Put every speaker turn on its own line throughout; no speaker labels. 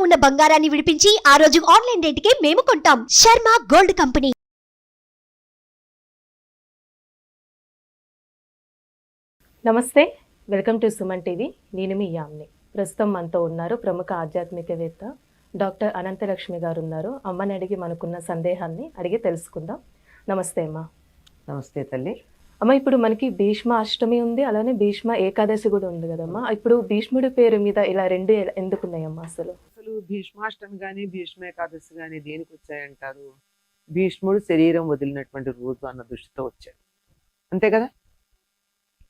ఉన్న బంగారాన్ని విడిపించి ఆ రోజు ఆన్లైన్ రేటుకే మేము కొంటాం. Sharma gold company.
నమస్తే వెల్కమ్ టు సుమన్ టీవీ. నేను మీ యామ్ని. ప్రస్తుతం మనతో ఉన్నారు ప్రముఖ ఆధ్యాత్మికవేత్త డాక్టర్ అనంతలక్ష్మి గారు ఉన్నారు అమ్మని అడిగి మనకున్న సందేహాన్ని అడిగి తెలుసుకుందాం. నమస్తే అమ్మ.
నమస్తే తల్లి.
అమ్మ ఇప్పుడు మనకి భీష్మ అష్టమి ఉంది అలానే భీష్మ ఏకాదశి కూడా ఉంది కదమ్మా. ఇప్పుడు భీష్ముడి పేరు మీద ఇలా రెండు ఎందుకున్నాయమ్మా అసలు?
అసలు భీష్మాష్టమి కానీ భీష్మ ఏకాదశి కానీ దేనికి వచ్చాయంటారు? భీష్ముడు శరీరం వదిలినటువంటి రోజు అన్న దృష్టితో వచ్చాడు. అంతే కదా?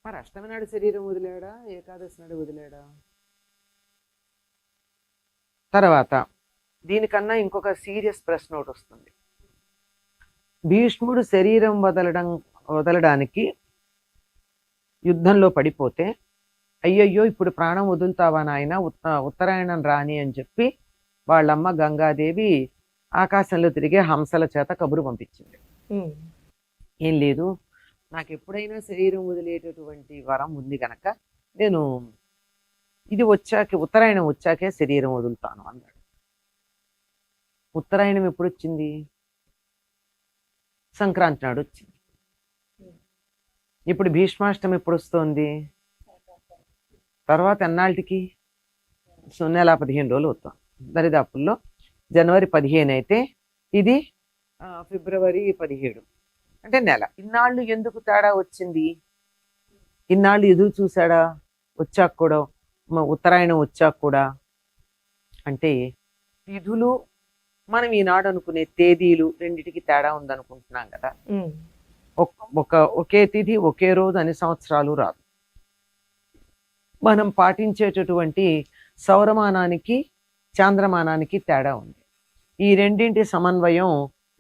మరి అష్టమి నాడు శరీరం వదిలాడా? ఏకాదశి నాడు వదిలాడా? తర్వాత దీనికన్నా ఇంకొక సీరియస్ ప్రశ్న ఒకటి వస్తుంది. భీష్ముడు శరీరం వదలడం వదలడానికి యుద్ధంలో పడిపోతే అయ్యయ్యో ఇప్పుడు ప్రాణం వదులుతావా నాయన? ఉత్త ఉత్తరాయణం రాని అని చెప్పి వాళ్ళమ్మ గంగాదేవి ఆకాశంలో తిరిగే హంసల చేత కబురు పంపించింది. ఏం లేదు. నాకు ఎప్పుడైనా శరీరం వదిలేటటువంటి వరం ఉంది గనక నేను ఇది వచ్చాక ఉత్తరాయణం వచ్చాకే శరీరం వదులుతాను అన్నాడు. ఉత్తరాయణం ఎప్పుడు వచ్చింది సంక్రాంతి నాడు వచ్చింది ఇప్పుడు భీష్మాష్టమి ఎప్పుడు వస్తుంది తర్వాత ఎన్నాళ్ళకి? సో నెల పదిహేను రోజులు అవుతాం. దరిదాపుల్లో జనవరి పదిహేను అయితే ఇది ఆ, ఫిబ్రవరి పదిహేడు. అంటే నెల. ఇన్నాళ్ళు ఎందుకు తేడా వచ్చింది? ఇన్నాళ్ళు ఎదురు చూసాడా వచ్చాక కూడా? ఉత్తరాయణం వచ్చాక కూడా? అంటే తిథులు మనం ఈనాడు అనుకునే తేదీలు రెండిటికి తేడా ఉందనుకుంటున్నాం కదా. ఒక ఒకే తిథి ఒకే రోజు అన్ని సంవత్సరాలు రాదు. మనం పాటించేటటువంటి సౌరమానానికి చాంద్రమానానికి తేడా ఉంది. ఈ రెండింటి సమన్వయం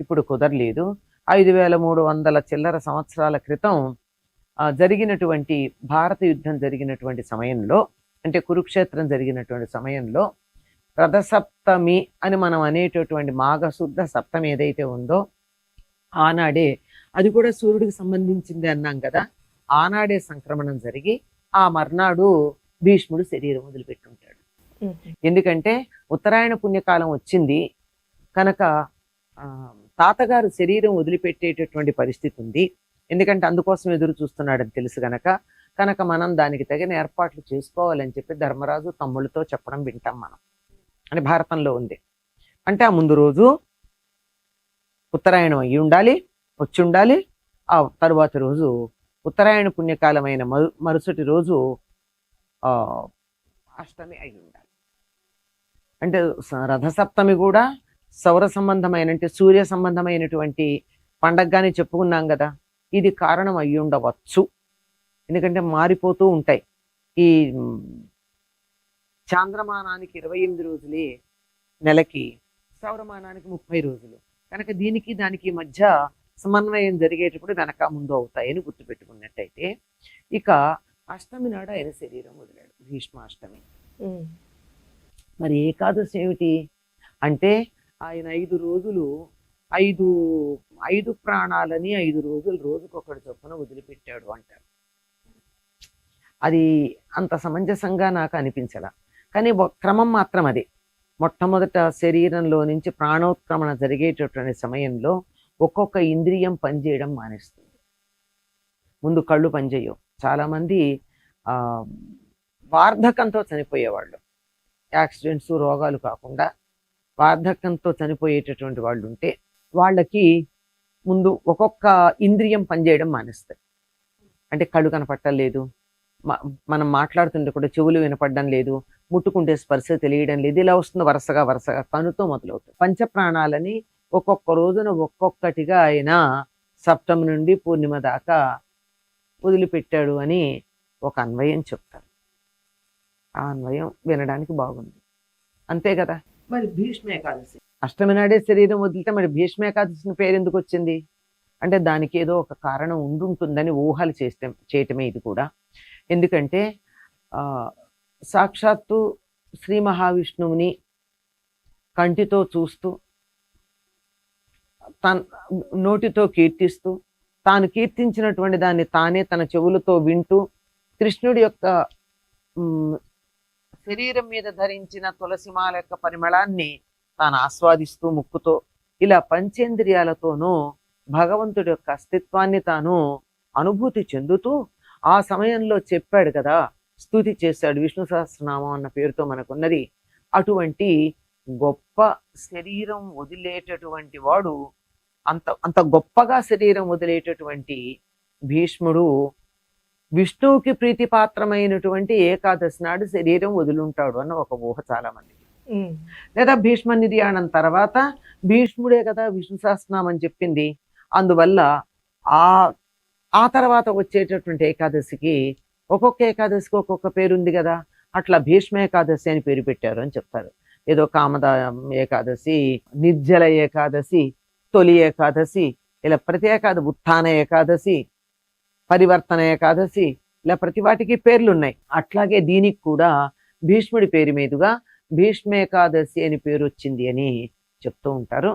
ఇప్పుడు కుదరలేదు. ఐదు వేల మూడు వందల చిల్లర సంవత్సరాల క్రితం జరిగినటువంటి భారత యుద్ధం జరిగినటువంటి సమయంలో అంటే కురుక్షేత్రం జరిగినటువంటి సమయంలో రథసప్తమి అని మనం అనేటటువంటి మాఘశుద్ధ సప్తమి ఏదైతే ఉందో ఆనాడే అది కూడా సూర్యుడికి సంబంధించింది అన్నాం కదా. ఆనాడే సంక్రమణం జరిగి ఆ మర్నాడు భీష్ముడు శరీరం వదిలిపెట్టుంటాడు. ఎందుకంటే ఉత్తరాయణ పుణ్యకాలం వచ్చింది. కనుక తాతగారు శరీరం వదిలిపెట్టేటటువంటి పరిస్థితి ఉంది. ఎందుకంటే అందుకోసం ఎదురు చూస్తున్నాడని తెలుసు గనక. కనుక మనం దానికి తగిన ఏర్పాట్లు చేసుకోవాలని చెప్పి ధర్మరాజు తమ్ముళ్ళతో చెప్పడం వింటాం మనం. అని భారతంలో ఉంది. అంటే ఆ ముందు రోజు ఉత్తరాయణం అయ్యి ఉండాలి. వచ్చి ఉండాలి ఆ తరువాత రోజు ఉత్తరాయణ పుణ్యకాలమైన మరు మరుసటి రోజు అష్టమి అయి ఉండాలి అంటే రథసప్తమి కూడా సౌర సంబంధమైన అంటే సూర్య సంబంధమైనటువంటి పండగగానే చెప్పుకున్నాం కదా. ఇది కారణం అయి ఉండవచ్చు ఎందుకంటే మారిపోతూ ఉంటాయి. ఈ చాంద్రమానానికి ఇరవై ఎనిమిది రోజులే నెలకి సౌరమానానికి ముప్పై రోజులు. కనుక దీనికి దానికి మధ్య సమన్వయం జరిగేటప్పుడు వెనక ముందు అవుతాయని గుర్తుపెట్టుకున్నట్టయితే ఇక అష్టమి నాడు ఆయన శరీరం వదిలాడు భీష్మాష్టమి. మరి ఏకాదశి ఏమిటి? అంటే ఆయన ఐదు రోజులు ఐదు ఐదు ప్రాణాలని ఐదు రోజులు రోజుకొకటి చొప్పున వదిలిపెట్టాడు అంటారు. అది అంత సమంజసంగా నాకు అనిపించల. కానీ క్రమం మాత్రం అది. మొట్టమొదట శరీరంలో నుంచి ప్రాణోత్క్రమణ జరిగేటటువంటి సమయంలో ఒక్కొక్క ఇంద్రియం పనిచేయడం మానేస్తుంది. ముందు కళ్ళు పనిచేయవు. చాలామంది వార్ధకంతో చనిపోయేవాళ్ళు. యాక్సిడెంట్స్ రోగాలు కాకుండా వార్ధకంతో చనిపోయేటటువంటి వాళ్ళు ఉంటే వాళ్ళకి ముందు ఒక్కొక్క ఇంద్రియం పనిచేయడం మానేస్తాయి అంటే కళ్ళు కనపడటం లేదు మనం మాట్లాడుతుంటే కూడా చెవులు వినపడడం లేదు ముట్టుకుంటే స్పర్శ తెలియడం లేదు ఇలా వస్తుంది వరుసగా వరుసగా కనుతో మొదలవుతుంది. పంచప్రాణాలని ఒక్కొక్క రోజున ఒక్కొక్కటిగా ఆయన సప్తమి నుండి పూర్ణిమ దాకా వదిలిపెట్టాడు అని ఒక అన్వయం చెప్తారు. ఆ అన్వయం వినడానికి బాగుంది. అంతే కదా? మరి భీష్మ ఏకాదశి. అష్టమి నాడే శరీరం వదిలితే మరి భీష్మ ఏకాదశిని పేరు ఎందుకు వచ్చింది? అంటే దానికి ఏదో ఒక కారణం ఉండుంటుందని ఊహలు చేస్తే చేయటమే ఇది కూడా. ఎందుకంటే సాక్షాత్తు శ్రీ మహావిష్ణువుని కంటితో చూస్తూ తన నోటితో కీర్తిస్తూ తాను కీర్తించినటువంటి దాన్ని తానే తన చెవులతో వింటూ కృష్ణుడి యొక్క శరీరం మీద ధరించిన తులసిమాల యొక్క పరిమళాన్ని తాను ఆస్వాదిస్తూ ముక్కుతో ఇలా పంచేంద్రియాలతోనూ భగవంతుడి యొక్క అస్తిత్వాన్ని తాను అనుభూతి చెందుతూ ఆ సమయంలో చెప్పాడు కదా స్థుతి చేశాడు విష్ణు సహస్రనామం అన్న పేరుతో మనకున్నది. అటువంటి గొప్ప శరీరం వదిలేటటువంటి వాడు అంత అంత గొప్పగా శరీరం వదిలేటటువంటి భీష్ముడు విష్ణువుకి ప్రీతిపాత్రమైనటువంటి ఏకాదశి నాడు శరీరం వదులుంటాడు అన్న ఒక ఊహ చాలా మంది
ఉమ్,
లేదా భీష్మ నిర్యాణం తర్వాత భీష్ముడే కదా విష్ణు సహస్రనామం చెప్పింది. అందువల్ల ఆ ఆ తర్వాత వచ్చేటటువంటి ఏకాదశికి ఒక్కొక్క ఏకాదశికి ఒక్కొక్క పేరు ఉంది కదా. అట్లా భీష్మ ఏకాదశి అని పేరు పెట్టారు అని చెప్తారు. ఏదో కామద ఏకాదశి నిర్జల ఏకాదశి తొలి ఏకాదశి ఇలా ప్రతి ఉత్థాన ఏకాదశి పరివర్తన ఏకాదశి ఇలా ప్రతి వాటికి పేర్లు ఉన్నాయి అట్లాగే దీనికి కూడా భీష్ముడి పేరు మీదుగా భీష్మేకాదశి అని పేరు వచ్చింది అని చెప్తూ ఉంటారు.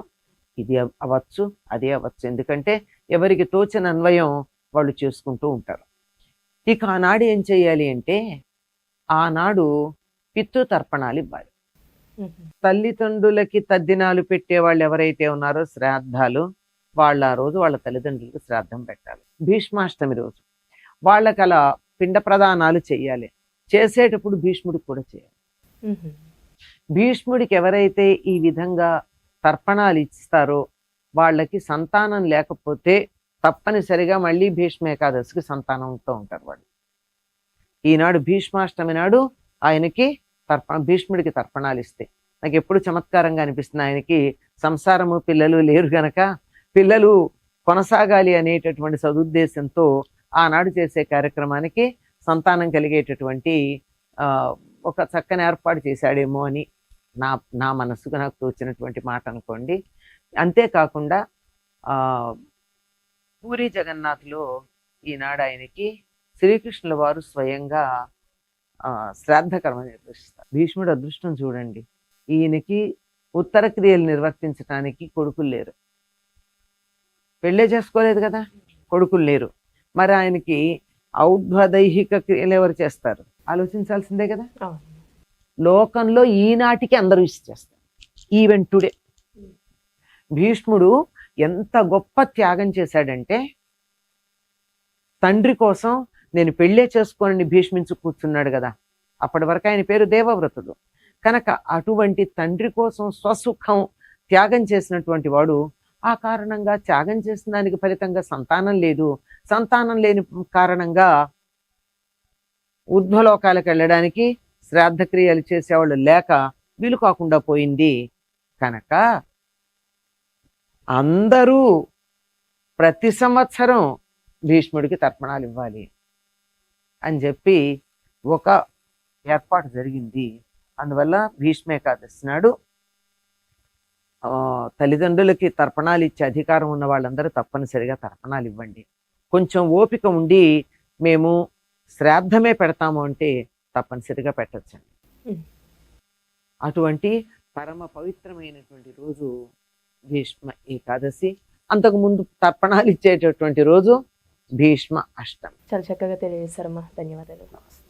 ఇది అవ్వచ్చు అది అవ్వచ్చు. ఎందుకంటే ఎవరికి తోచిన అన్వయం వాళ్ళు చేసుకుంటూ ఉంటారు. ఇక ఆనాడు ఏం చేయాలి అంటే ఆనాడు పితృతర్పణాలు ఇవ్వాలి. తల్లిదండ్రులకి తద్దినాలు పెట్టే వాళ్ళు ఎవరైతే ఉన్నారో శ్రాద్ధాలు వాళ్ళ ఆ రోజు వాళ్ళ తల్లిదండ్రులకు శ్రాద్ధం పెట్టాలి. భీష్మాష్టమి రోజు. వాళ్ళకి అలా పిండ ప్రదానాలు చేయాలి. చేసేటప్పుడు భీష్ముడికి కూడా చేయాలి. భీష్ముడికి ఎవరైతే ఈ విధంగా తర్పణాలు ఇస్తారో వాళ్ళకి సంతానం లేకపోతే తప్పనిసరిగా మళ్ళీ భీష్మ ఏకాదశికి సంతానంతో ఉంటారు వాళ్ళు. ఈనాడు భీష్మాష్టమి నాడు ఆయనకి తర్పణ భీష్ముడికి తర్పణాలు ఇస్తే నాకు ఎప్పుడు చమత్కారంగా అనిపిస్తుంది ఆయనకి సంసారము పిల్లలు లేరు గనక పిల్లలు కొనసాగాలి అనేటటువంటి సదుద్దేశంతో ఆనాడు చేసే కార్యక్రమానికి సంతానం కలిగేటటువంటి ఒక చక్కని ఏర్పాటు చేశాడేమో అని నా నా మనసుకు నాకు తోచినటువంటి మాట అనుకోండి. అంతేకాకుండా పూరి జగన్నాథ్లో ఈనాడు ఆయనకి శ్రీకృష్ణుల వారు స్వయంగా శ్రాద్ధ కర్మ నిర్వహిస్తారు భీష్ముడు అదృష్టం చూడండి. ఈయనకి ఉత్తర క్రియలు నిర్వర్తించడానికి కొడుకులు లేరు. పెళ్ళే చేసుకోలేదు కదా? కొడుకులు లేరు. మరి ఆయనకి ఔద్వదైహిక క్రియలు ఎవరు చేస్తారు? ఆలోచించాల్సిందే కదా? లోకంలో ఈనాటికి అందరూ ఇచ్చేస్తారు ఈవెన్ టుడే భీష్ముడు ఎంత గొప్ప త్యాగం చేశాడంటే తండ్రి కోసం నేను పెళ్ళే చేసుకోనని భీష్మించు కూర్చున్నాడు కదా. అప్పటి వరకు ఆయన పేరు దేవవ్రతుడు. కనుక అటువంటి తండ్రి కోసం స్వసుఖం త్యాగం చేసినటువంటి వాడు ఆ కారణంగా త్యాగం చేసిన దానికి ఫలితంగా సంతానం లేదు. సంతానం లేని కారణంగా ఉద్భలోకాలకు వెళ్ళడానికి శ్రాద్ధక్రియలు చేసేవాళ్ళు లేక వీలు కాకుండా పోయింది. కనుక అందరూ ప్రతి సంవత్సరం భీష్ముడికి తర్పణాలు ఇవ్వాలి. అని చెప్పి ఒక ఏర్పాటు జరిగింది. అందువల్ల భీష్మ ఏకాదశి నాడు తల్లిదండ్రులకి తర్పణాలు ఇచ్చే అధికారం ఉన్న వాళ్ళందరూ తప్పనిసరిగా తర్పణాలు ఇవ్వండి. కొంచెం ఓపిక ఉండి మేము శ్రాద్ధమే పెడతాము అంటే తప్పనిసరిగా పెట్టచ్చండి. అటువంటి పరమ పవిత్రమైనటువంటి రోజు భీష్మ ఏకాదశి. అంతకు ముందు తర్పణాలు ఇచ్చేటటువంటి రోజు భీష్మ అష్టమి
చాలా చక్కగా తెలియజేశారమ్మా ధన్యవాదాలు
నమస్తే